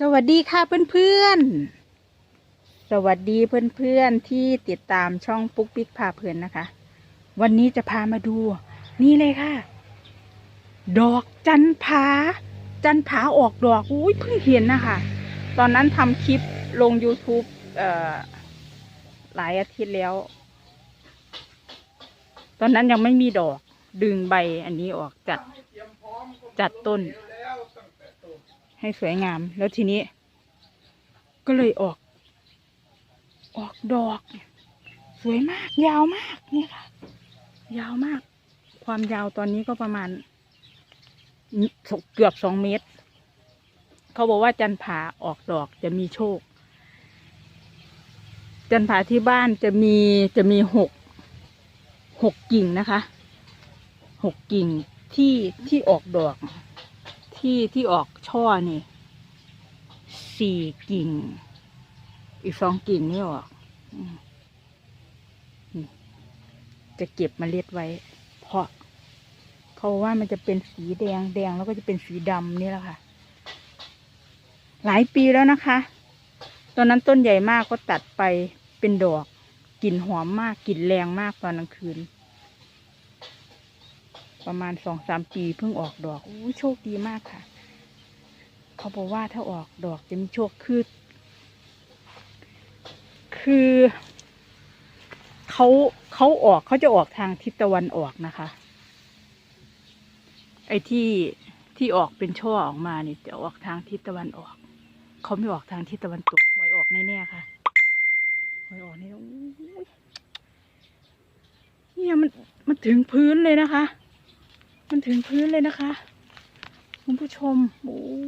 สวัสดีค่ะเพื่อนๆ สวัสดีเพื่อนๆ ที่ติดตามช่องปุ๊กปิ๊กพาเพลินนะคะ วันนี้จะพามาดู นี่เลยค่ะ ดอกจันผา จันผาออกดอกอุ้ยเพิ่งเห็นนะคะ ตอนนั้นทำคลิปลง YouTube เอ่อหลายอาทิตย์แล้ว ตอนนั้นยังไม่มีดอกดึงใบอันนี้ออกจัดจัดต้น ให้สวยงาม แล้วทีนี้ ก็เลยออก ออกดอก สวยมาก ยาวมากนี่ค่ะ ยาวมาก ความยาวตอนนี้ก็ประมาณเกือบสองเมตร เขาบอกว่าจันผาออกดอกจะมีโชค จันผาที่บ้านจะมีจะมีหกหกกิ่งนะคะหกกิ่งที่ที่ออกดอก ที่ที่ออก ช่อนี่สี่กิ่ง อีกสองกิ่งนี่ออกจะเก็บเมล็ดไว้ เพราะเขาว่ามันจะเป็นสีแดงแดงแล้วก็จะเป็นสีดำนี่แหละค่ะ หลายปีแล้วนะคะ ตอนนั้นต้นใหญ่มากก็ตัดไปเป็นดอกกลิ่นหอมมากกลิ่นแรงมากตอนกลางคืน ประมาณสองสามปีเพิ่งออกดอกอู้โชคดีมากค่ะ เขาบอกว่าถ้าออกดอกจะมีโชคคือ คือเขาเขาออกเขาจะออกทางทิศตะวันออกนะคะ ไอ้ที่ที่ออกเป็นช่อออกมาเนี่ยจะออกทางทิศตะวันออก เขาไม่ออกทางทิศตะวันตกหวยออกแน่ๆค่ะหวยออกนี่เนี่ยมันมันถึงพื้นเลยนะคะ มันถึงพื้นเลยนะคะ คุณผู้ชมโอ้